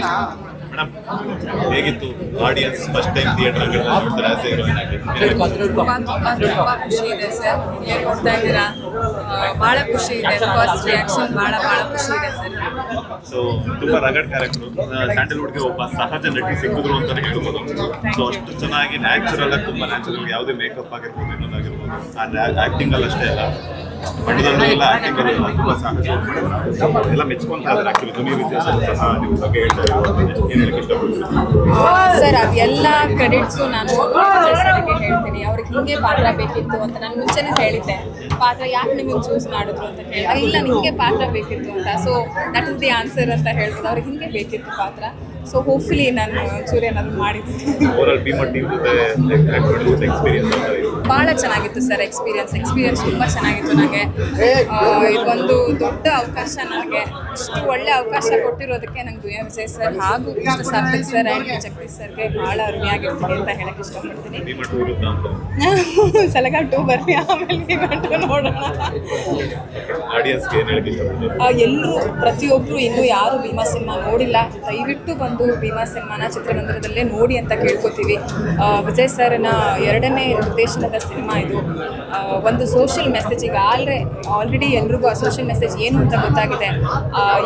Sir madam ಹೇಗಿತ್ತು audience first time theatre ನೋಡ್ತಾರೆ ಆಸ್ ತುಂಬ ಖುಷಿ ಇದೆ ಸರ್. ನೀವು ನೋಡ್ತಾ ಇದ್ದೀರಾ? ಭಾಳ ಖುಷಿ ಇದೆ. ಫಸ್ಟ್ ರಿಯಾಕ್ಷನ್ ಭಾಳ ಭಾಳ ಖುಷಿ ಇದೆ ಸರ್. ಸೊ ತುಂಬಾ ರಗಡ್ ಕ್ಯಾರೆಕ್ಟರ್ ಸ್ಯಾಂಡಲ್ವುಡ್ಗೆ ಒಬ್ಬ ಸಹಜ ನಟಿ ಸಿಕ್ಕಿದ್ರು ಅಂತಾನೆ ಹೇಳ್ಬೋದು. ಸೊ ಅಷ್ಟು ಚೆನ್ನಾಗಿ ನ್ಯಾಚುರಲ್ ಆಗಿ ತುಂಬಾ ನ್ಯಾಚುರಲ್ ಯಾವುದೇ ಮೇಕಪ್ ಆಗಿರ್ಬೋದು ಇನ್ನೊಂದಾಗಿರ್ಬೋದು. ಆಕ್ಟಿಂಗ್ ಅಲ್ಲಿ ಅಷ್ಟೇ ಅಲ್ಲ. ಎಲ್ಲ ಆಕ್ಟಿಂಗ್ ಅಲ್ಲಿ ತುಂಬಾ ಸಹಜ ಎಲ್ಲ ಮೆಚ್ಕೊಂತ ಇದ್ದಾರೆ ಆಕ್ಚುಲಿ ಧ್ವನಿ ವ್ಯತ್ಯಾಸ ನೀವು ಬಗ್ಗೆ ಹೇಳ್ತಾ ಇರೋದು ಏನ್ ಸರ್ ಅದೆಲ್ಲ ಕ್ರೆಡಿಟ್ಸು ನಾನು ಸರ್ಗೆ ಹೇಳ್ತೀನಿ. ಅವ್ರಿಗೆ ಹಿಂಗೆ ಪಾತ್ರ ಬೇಕಿತ್ತು ಅಂತ ನಾನು ಮುಂಚೆನೇ ಹೇಳಿದ್ದೆ. ಪಾತ್ರ ಯಾಕೆ ನಿಮಗೆ ಚೂಸ್ ಮಾಡಿದ್ರು ಅಂತ ಕೇಳಿದಾಗ ಇಲ್ಲ, ನಿಮಗೆ ಪಾತ್ರ ಬೇಕಿತ್ತು ಅಂತ. So that is the answer ಅಂತ ಹೇಳ್ಬೋದು. ಅವ್ರಿಗೆ ಹಿಂಗೆ ಬೇಕಿತ್ತು ಪಾತ್ರ. ಸೊ ಹೋಪ್ಫುಲಿ ನಾನು ಚೂರಿ ಏನಾದರೂ ಮಾಡಿದ್ದೀನಿ ಭಾಳ ಚೆನ್ನಾಗಿತ್ತು ಸರ್ ಎಕ್ಸ್ಪೀರಿಯನ್ಸ್. ಎಕ್ಸ್ಪೀರಿಯನ್ಸ್ ತುಂಬ ಚೆನ್ನಾಗಿತ್ತು ನನಗೆ ಇದೊಂದು ದೊಡ್ಡ ಅವಕಾಶ ನನಗೆ ಇಷ್ಟು ಒಳ್ಳೆ ಅವಕಾಶ ಕೊಟ್ಟಿರೋದಕ್ಕೆ ನಂಗೆ ವಿಜಯ್ ಸರ್ ಹಾಗೂ ಕೃಷ್ಣ ಸಾರ್ಥಕ್ ಸರ್ ಆ್ಯಂಡ್ ಜಗದೀಶ್ ಸರ್ಗೆ ಭಾಳ ಅರ್ಮಿಯಾಗಿರ್ತೀನಿ ಅಂತ ಹೇಳಕ್ಕೆ ಇಷ್ಟಪಡ್ತೀನಿ. ಸಲಗ ಟೂ ಬರ್ತೀನಿ ಆಮೇಲೆ ನೋಡೋಣ. ಎಲ್ಲರೂ ಪ್ರತಿಯೊಬ್ಬರು ಇನ್ನೂ ಯಾರು ಭೀಮಾ ಸಿನಿಮಾ ನೋಡಿಲ್ಲ. ದಯವಿಟ್ಟು ಬಂದು ಭೀಮಾ ಸಿನಿಮಾನ ಚಿತ್ರಮಂದಿರದಲ್ಲೇ ನೋಡಿ ಅಂತ ಕೇಳ್ಕೊತೀವಿ. ವಿಜಯ್ ಸರ್ನ ಎರಡನೇ ನಿರ್ದೇಶನದ ಸಿನಿಮಾ ಇದು. ಒಂದು ಸೋಷಿಯಲ್ ಮೆಸೇಜ್ ಈಗ ಆಲ್ರೆ ಆಲ್ರೆಡಿ ಎಲ್ರಿಗೂ ಆ ಸೋಷಿಯಲ್ ಮೆಸೇಜ್ ಏನು ಅಂತ ಗೊತ್ತಾಗಿದೆ.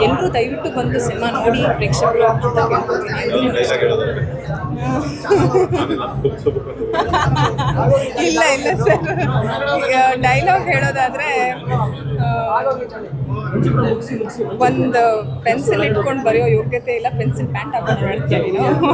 ಎಲ್ಲರೂ ದಯವಿಟ್ಟು ಬಂದು ಸಿನಿಮಾ ನೋಡಿ, ಪ್ರೇಕ್ಷಕರು ಅಂತ ಇಲ್ಲ ಇಲ್ಲ ಸರ್ ಡೈಲಾಗ್ ಹೇಳೋದಾದ್ರೆ ಒಂದು ಪೆನ್ಸಿಲ್ ಇಟ್ಕೊಂಡು ಬರೆಯೋ ಯೋಗ್ಯತೆ ಇಲ್ಲ ಪೆನ್ಸಿಲ್ ಪ್ಯಾಂಟ್ ಹಾಕೊಂಡು ನಾವು.